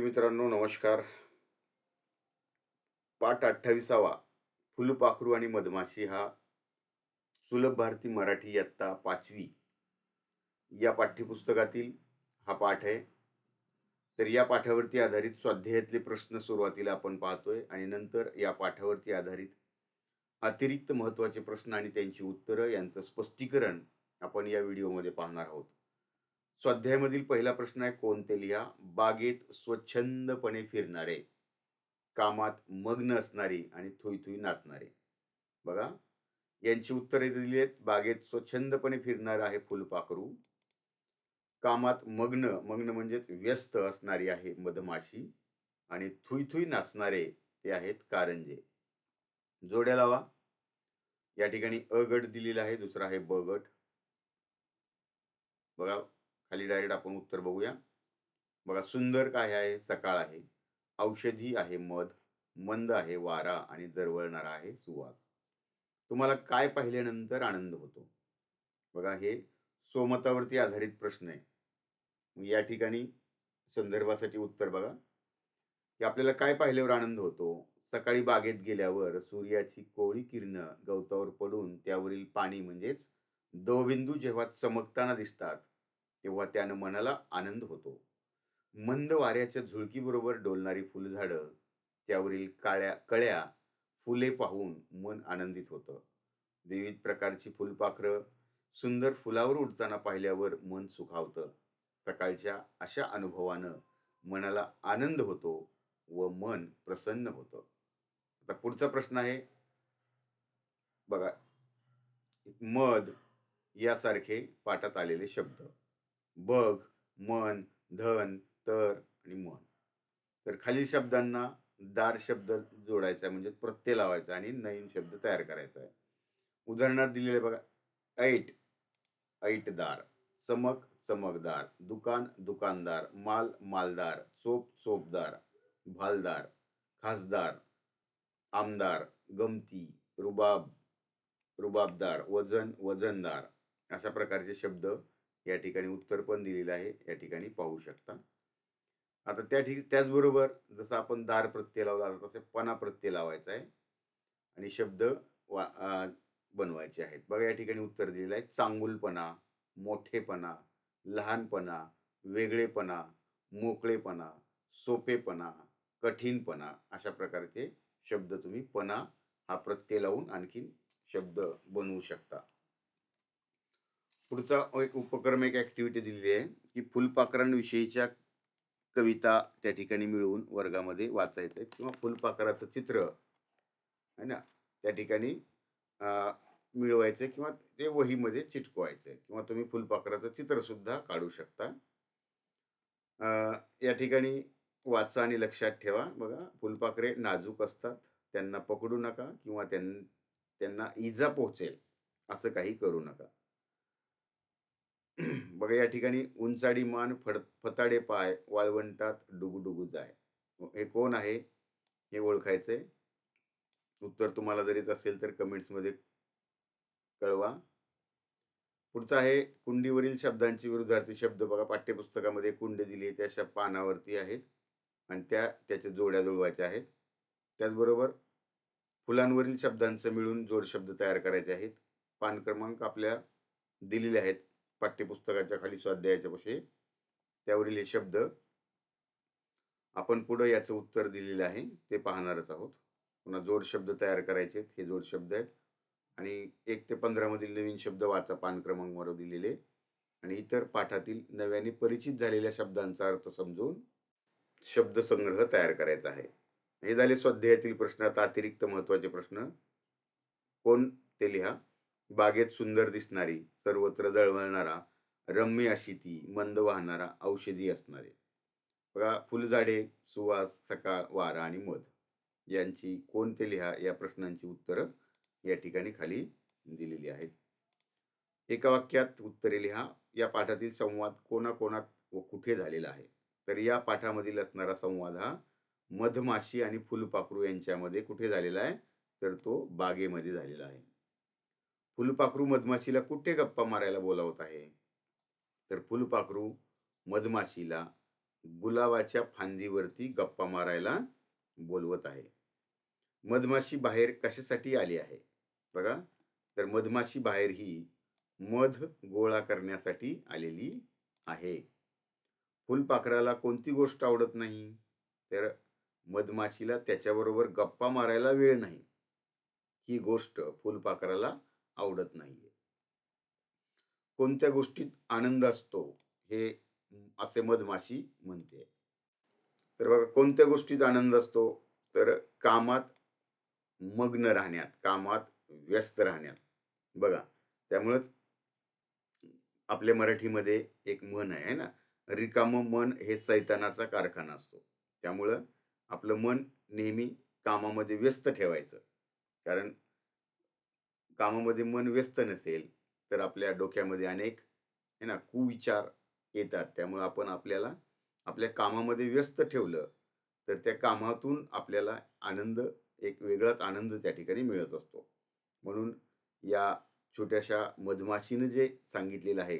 मित्रांनो नमस्कार. पाठ अठ्ठावीसावा फुलपाखरू आणि मधमाशी हा सुलभ भारती मराठी इयत्ता पाचवी या पाठ्यपुस्तकातील हा पाठ आहे. तर या पाठावरती आधारित स्वाध्यायातले प्रश्न सुरुवातीला आपण पाहतोय आणि नंतर या पाठावरती आधारित अतिरिक्त महत्त्वाचे प्रश्न आणि त्यांची उत्तरं यांचं स्पष्टीकरण आपण या व्हिडिओमध्ये पाहणार आहोत. स्वाध्यायामधील पहिला प्रश्न आहे कोणते लिहा? बागेत स्वच्छंदपणे फिरणारे कामात मग्न असणारी आणि थुई नाचणारे. बघा यांची उत्तरे दिली आहेत. बागेत स्वच्छंदपणे फिरणार आहे फुलपाखरू. कामात मग्न मग्न म्हणजेच व्यस्त असणारी आहे मधमाशी आणि थुई थुई नाचणारे ते आहेत कारंजे. जोड्या लावा. या ठिकाणी अ गट दिलेला आहे दुसरा आहे ब गट. बघा खाली डायरेक्ट आपण उत्तर बघूया. बघा सुंदर काय आहे? सकाळ आहे. औषधी आहे मध मंद आहे वारा आणि दरवळणारा आहे सुवास. तुम्हाला काय पाहिल्यानंतर आनंद होतो? बघा हे सोमतावरती आधारित प्रश्न आहे. या ठिकाणी संदर्भासाठी उत्तर बघा. की आपल्याला काय पाहिल्यावर आनंद होतो? सकाळी बागेत गेल्यावर सूर्याची कोळी किरण गवतावर पडून त्यावरील पाणी म्हणजेच दवबिंदू जेव्हा चमकताना दिसतात तेव्हा त्यानं मनाला आनंद होतो. मंद वाऱ्याच्या झुळकीबरोबर डोलणारी फुलझाडं त्यावरील काळ्या कळ्या फुले पाहून मन आनंदित होतं. विविध प्रकारची फुलपाखरं सुंदर फुलावर उडताना पाहिल्यावर मन सुखावतं. सकाळच्या अशा अनुभवानं मनाला आनंद होतो व मन प्रसन्न होतं. आता पुढचा प्रश्न आहे. बघा मध यासारखे पाठात आलेले शब्द. बघ मन धन तर आणि मन. तर खालील शब्दांना दार शब्द जोडायचा आहे म्हणजे प्रत्यय लावायचा आणि नवीन शब्द तयार करायचा आहे. उदाहरणार्थ दिलेले बघा ऐट ऐटदार चमक चमकदार दुकान दुकानदार माल मालदार चोप चोपदार भालदार खासदार आमदार गमती रुबाब रुबाबदार वजन वजनदार अशा प्रकारचे शब्द या ठिकाणी उत्तर पण दिलेलं आहे या ठिकाणी पाहू शकता. आता त्या ठिकाणी त्याचबरोबर जसं आपण दार प्रत्यय लावला तसे पणा प्रत्यय लावायचा आहे. आणि शब्द वा बनवायचे आहेत. बघा या ठिकाणी उत्तर दिलेलं आहे. चांगुलपणा मोठेपणा लहानपणा वेगळेपणा मोकळेपणा सोपेपणा कठीणपणा अशा प्रकारचे शब्द तुम्ही पणा हा प्रत्यय लावून आणखीन शब्द बनवू शकता. पुढचा एक उपक्रम एक ॲक्टिव्हिटी दिलेली आहे की फुलपाखरांविषयीच्या कविता त्या ठिकाणी मिळवून वर्गामध्ये वाचायचं आहे किंवा फुलपाखराचं चित्र आहे ना त्या ठिकाणी मिळवायचं आहे किंवा ते वहीमध्ये चिटकवायचं आहे किंवा तुम्ही फुलपाखराचं चित्रसुद्धा काढू शकता. या ठिकाणी वाचा आणि लक्षात ठेवा. बघा फुलपाखरे नाजूक असतात त्यांना पकडू नका किंवा त्यां त्यांना इजा पोहोचेल असं काही करू नका. बघा या ठिकाणी उंचाडी मान फड फताडे पाय वाळवंटात डुगुडुगू जाय. हे कोण आहे? हे ओळखायचंय. उत्तर तुम्हाला जर येत असेल तर कमेंट्समध्ये कळवा. पुढचा आहे कुंडीवरील शब्दांची विरुद्धार्थी शब्द. बघा पाठ्यपुस्तकामध्ये कुंड दिली त्या अशा पानावरती आहेत आणि त्या त्याच्या जोड्या जुळवायच्या आहेत. त्याचबरोबर फुलांवरील शब्दांचं मिळून जोड शब्द तयार करायचे आहेत. पान क्रमांक आपल्या दिलेले आहेत. पाठ्यपुस्तकाच्या खाली स्वाध्यायाच्या पशी. त्यावरील हे शब्द आपण पुढं याचं उत्तर दिलेलं आहे ते पाहणारच आहोत. पुन्हा जोड शब्द तयार करायचे हे जोड शब्द आहेत. आणि एक ते पंधरामधील नवीन शब्द वाचा पान क्रमांकवर दिलेले. आणि इतर पाठातील नव्याने परिचित झालेल्या शब्दांचा अर्थ समजून शब्दसंग्रह तयार करायचा आहे. हे झाले स्वाध्यायातील प्रश्न आता अतिरिक्त महत्त्वाचे प्रश्न. कोण ते लिहा? बागेत सुंदर दिसणारी सर्वत्र जळवळणारा रम्य अशी ती मंद वाहणारा औषधी असणारे. बघा फुलझाडे सुवास सकाळ वारा आणि मध यांची कोणते लिहा या प्रश्नांची उत्तरं या ठिकाणी खाली दिलेली आहेत. एका वाक्यात उत्तरे लिहा. या पाठातील संवाद कोणाकोणात व कुठे झालेला आहे? तर या पाठामधील असणारा संवाद हा मधमाशी आणि फुलपाखरू यांच्यामध्ये कुठे झालेला आहे? तर तो बागेमध्ये झालेला आहे. फुलपाखरू मधमाशीला कुठे गप्पा मारायला बोलावत आहे? तर फुलपाखरू मधमाशीला गुलाबाच्या फांदीवरती गप्पा मारायला बोलवत आहे. मधमाशी बाहेर कशासाठी आली आहे? बघा तर मधमाशी बाहेर ही मध गोळा करण्यासाठी आलेली आहे. फुलपाखराला कोणती गोष्ट आवडत नाही? तर मधमाशीला त्याच्याबरोबर गप्पा मारायला वेळ नाही. ही गोष्ट फुलपाखराला आवडत नाहीये. कोणत्या गोष्टीत आनंद असतो हे असे मधमाशी म्हणते. तर बघा कोणत्या गोष्टीत आनंद असतो? तर कामात मग्न राहण्यात कामात व्यस्त राहण्यात. बघा त्यामुळंच आपल्या मराठीमध्ये एक म्हण आहे ना? रिकामं मन हे सैतानाचा कारखाना असतो. त्यामुळं आपलं मन नेहमी कामामध्ये व्यस्त ठेवायचं. कारण कामामध्ये मन व्यस्त नसेल तर आपल्या डोक्यामध्ये अनेक आहे ना कुविचार येतात. त्यामुळं आपण आपल्याला आपल्या कामामध्ये व्यस्त ठेवलं तर त्या कामातून आपल्याला आनंद एक वेगळाच आनंद त्या ठिकाणी मिळत असतो. म्हणून या छोट्याशा मधमाशीनं जे सांगितलेलं आहे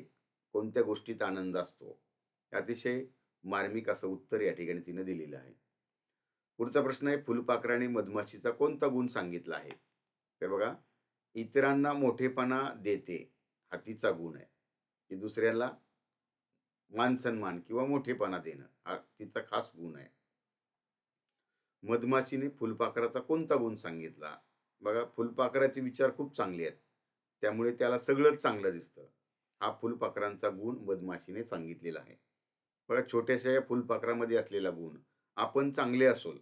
कोणत्या गोष्टीत आनंद असतो अतिशय मार्मिक असं उत्तर या ठिकाणी तिनं दिलेलं आहे. पुढचा प्रश्न आहे फुलपाखराने मधमाशीचा कोणता गुण सांगितला आहे? तर बघा इतरांना मोठेपणा देते. हा तिचा गुण आहे. की दुसऱ्याला मान सन्मान किंवा मोठेपणा देणं हा तिचा खास गुण आहे. मधमाशीने फुलपाखराचा कोणता गुण सांगितला? बघा फुलपाखराचे विचार खूप चांगले आहेत. त्यामुळे त्याला सगळंच चांगलं दिसतं. हा फुलपाखरांचा गुण मधमाशीने सांगितलेला आहे. बघा छोट्याशा या फुलपाखरामध्ये असलेला गुण आपण चांगले असोल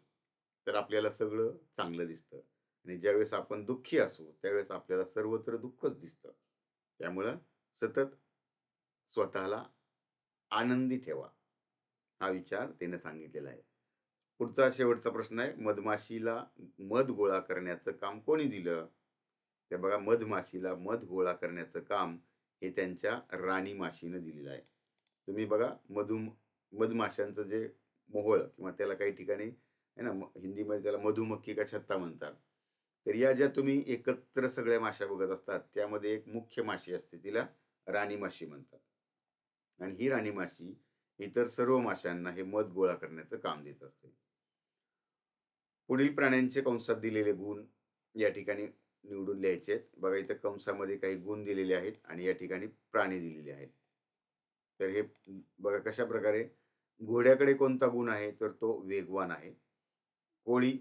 तर आपल्याला सगळं चांगलं दिसतं. आणि ज्यावेळेस आपण दुःखी असू त्यावेळेस आपल्याला सर्वत्र दुःखच दिसतं. त्यामुळं सतत स्वतःला आनंदी ठेवा हा विचार त्याने सांगितलेला आहे. पुढचा शेवटचा प्रश्न आहे मधमाशीला मध गोळा करण्याचं काम कोणी दिलं? ते बघा मधमाशीला मध गोळा करण्याचं काम हे त्यांच्या राणी माशीनं दिलेलं आहे. तुम्ही बघा मधु मधमाशांचं जे मोहळ किंवा त्याला काही ठिकाणी आहे ना हिंदीमध्ये त्याला मधुमक्खी का छत्ता म्हणतात. तर या ज्या तुम्ही एकत्र सगळ्या माश्या बघत असतात त्यामध्ये एक मुख्य माशी असते तिला राणी माशी म्हणतात. आणि ही राणी माशी इतर सर्व माशांना हे मध गोळा करण्याचं काम देत असते. पुढील प्राण्यांचे कंसात दिलेले गुण या ठिकाणी निवडून लिहायचे आहेत. बघा इथं कंसामध्ये काही गुण दिलेले आहेत आणि या ठिकाणी प्राणी दिलेले आहेत. तर हे बघा कशा प्रकारे घोड्याकडे कोणता गुण आहे? तर तो वेगवान आहे. कोळी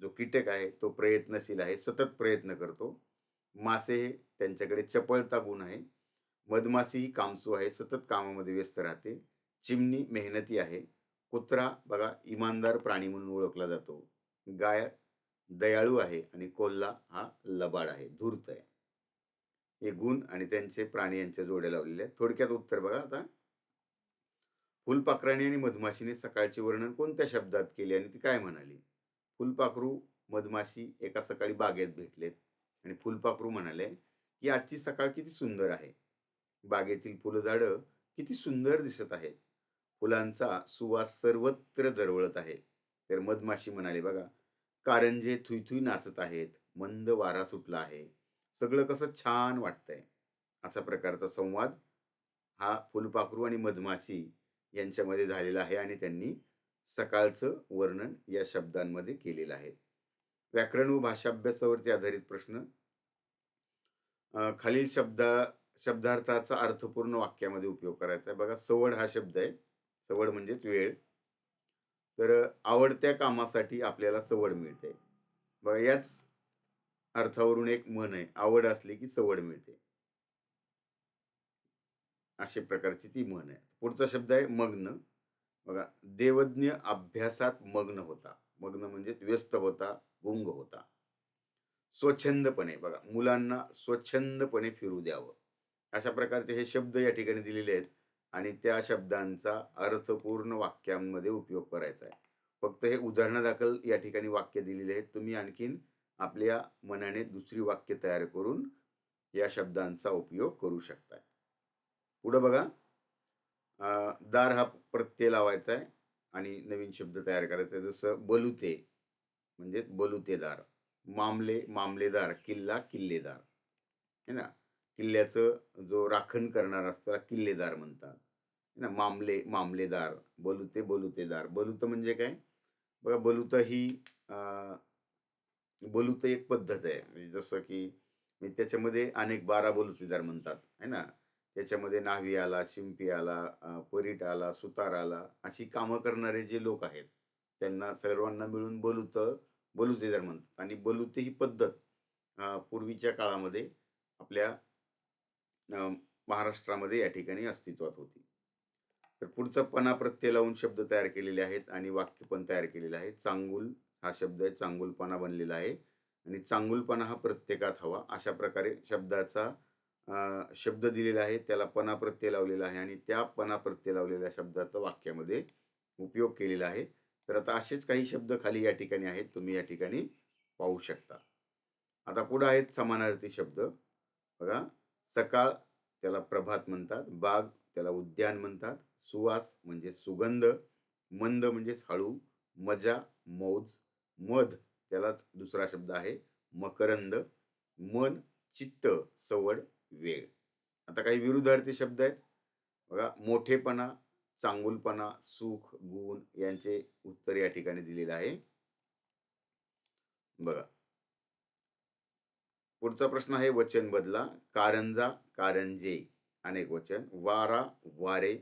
जो कीटक आहे तो प्रयत्नशील आहे सतत प्रयत्न करतो. मासे हे त्यांच्याकडे चपळता गुण आहे. मधमाशी ही कामसू आहे सतत कामामध्ये व्यस्त राहते. चिमणी मेहनती आहे. कुत्रा बघा इमानदार प्राणी म्हणून ओळखला जातो. गाय दयाळू आहे आणि कोल्हा हा लबाड आहे धूर्त आहे. हे गुण आणि त्यांचे प्राणी यांच्या जोड्या लावलेले आहेत. थोडक्यात उत्तर बघा आता. फुलपाखराणी आणि मधमाशीने सकाळचे वर्णन कोणत्या शब्दात केले आणि ती काय म्हणाली? फुलपाखरू मधमाशी एका सकाळी बागेत भेटलेत. आणि फुलपाखरू म्हणाले की आजची सकाळ किती सुंदर आहे. बागेतील फुलझाडं किती सुंदर दिसत आहेत. फुलांचा सुवास सर्वत्र दरवळत आहे. तर मधमाशी म्हणाले बघा कारंजे थुईथुई नाचत आहेत मंद वारा सुटला आहे. सगळं कसं छान वाटतंय. असा प्रकारचा संवाद हा फुलपाखरू आणि मधमाशी यांच्यामध्ये झालेला आहे आणि त्यांनी सकाळचं वर्णन या शब्दांमध्ये केलेलं आहे. व्याकरण व भाषाभ्यासावरती आधारित प्रश्न. खालील शब्द शब्दार्थाचा अर्थपूर्ण वाक्यामध्ये उपयोग करायचा आहे. बघा सवड हा शब्द आहे. सवड म्हणजेच वेळ. तर आवडत्या कामासाठी आपल्याला सवड मिळते. बघा याच अर्थावरून एक मन आहे. आवड असली की सवड मिळते. अशा प्रकारची ती म्हण आहे. पुढचा शब्द आहे मग्न. बघा देवज्ञ अभ्यासात मग्न होता. मग्न म्हणजे व्यस्त होता गुंग होता. स्वच्छंदपणे बघा मुलांना स्वच्छंदपणे फिरू द्यावं. अशा प्रकारचे हे शब्द या ठिकाणी दिलेले आहेत आणि त्या शब्दांचा अर्थपूर्ण वाक्यांमध्ये उपयोग करायचा आहे. फक्त हे उदाहरणादाखल या ठिकाणी वाक्य दिलेले आहेत. तुम्ही आणखीन आपल्या मनाने दुसरी वाक्य तयार करून या शब्दांचा उपयोग करू शकताय. पुढं बघा. दार हा प्रत्यय लावायचा आहे आणि नवीन शब्द तयार करायचा आहे. जसं बलुते म्हणजे बलुतेदार. मामले मामलेदार किल्ला किल्लेदार. है ना? किल्ल्याचं जो राखण करणार असतो किल्लेदार म्हणतात. ना? मामले मामलेदार बलुते बलुतेदार. बलुतं म्हणजे काय? बघा बलुतं ही बलुत एक पद्धत आहे. म्हणजे जसं की त्याच्यामध्ये अनेक बारा बलुतेदार म्हणतात. है ना? याच्यामध्ये न्हावी आला शिंपी आला परीट आला सुतार आला अशी कामं करणारे जे लोक आहेत त्यांना सर्वांना मिळून बलुत बलुतेदार म्हणतात. आणि बलुते ही पद्धत पूर्वीच्या काळामध्ये आपल्या महाराष्ट्रामध्ये या ठिकाणी अस्तित्वात होती. तर पुढचा पणा प्रत्यय लावून शब्द तयार केलेले आहेत आणि वाक्य पण तयार केलेले आहे चांगुल हा शब्द आहे चांगुलपणा बनलेला आहे. आणि चांगुलपणा हा प्रत्येकात हवा अशा प्रकारे शब्दाचा शब्द दिलेला आहे त्याला पणाप्रत्यय लावलेला आहे आणि त्या पणाप्रत्यय लावलेल्या शब्दाचा वाक्यामध्ये उपयोग केलेला आहे. तर आता असेच काही शब्द खाली या ठिकाणी आहेत तुम्ही या ठिकाणी पाहू शकता. आता पुढं आहेत समानार्थी शब्द. बघा सकाळ त्याला प्रभात म्हणतात बाग त्याला उद्यान म्हणतात सुवास म्हणजे सुगंध मंद म्हणजेच हळू मजा मौज मध त्यालाच दुसरा शब्द आहे मकरंद मन चित्त सवड वेळ. आता काही विरुद्धार्थी शब्द आहेत. बघा मोठेपणा चांगुलपणा सुख गुण यांचे उत्तर या ठिकाणी दिलेलं आहे. बघा. पुढचा प्रश्न आहे वचन बदला. कारंजा कारंजे अनेक वचन. वारा वारे.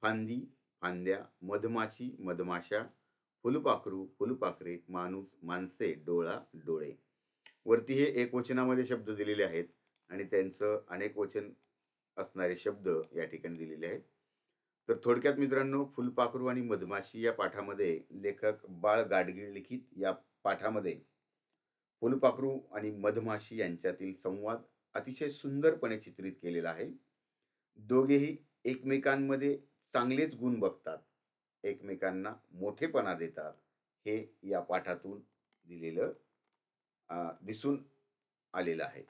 फांदी फांद्या. मधमाशी मधमाशा. फुलपाखरू फुलपाखरे. माणूस माणसे डोळा डोळे. वरती हे एक वचनामध्ये शब्द दिलेले आहेत. आणि त्यांचं अनेक वचन असणारे शब्द या ठिकाणी दिलेले आहेत. तर थोडक्यात मित्रांनो फुलपाखरू आणि मधमाशी या पाठामध्ये लेखक बाळ गाडगीळ लिखित या पाठामध्ये फुलपाखरू आणि मधमाशी यांच्यातील संवाद अतिशय सुंदरपणे चित्रित केलेला आहे. दोघेही एकमेकांमध्ये चांगलेच गुण बघतात. एकमेकांना मोठेपणा देतात. हे या पाठातून दिलेलं दिसून आलेलं आहे.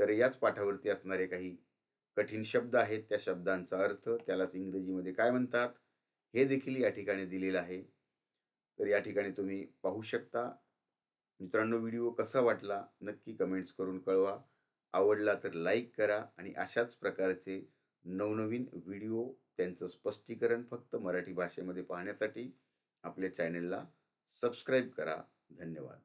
तर याच पाठावरती असणारे काही कठीण शब्द आहेत त्या शब्दांचा अर्थ त्यालाच इंग्रजीमध्ये काय म्हणतात हे देखील या ठिकाणी दिलेलं आहे. तर या ठिकाणी तुम्ही पाहू शकता. मित्रांनो व्हिडिओ कसा वाटला नक्की कमेंट्स करून कळवा. आवडला तर लाईक करा आणि अशाच प्रकारचे नवनवीन व्हिडिओ त्यांचं स्पष्टीकरण फक्त मराठी भाषेमध्ये पाहण्यासाठी आपल्या चॅनलला सबस्क्राईब करा. धन्यवाद.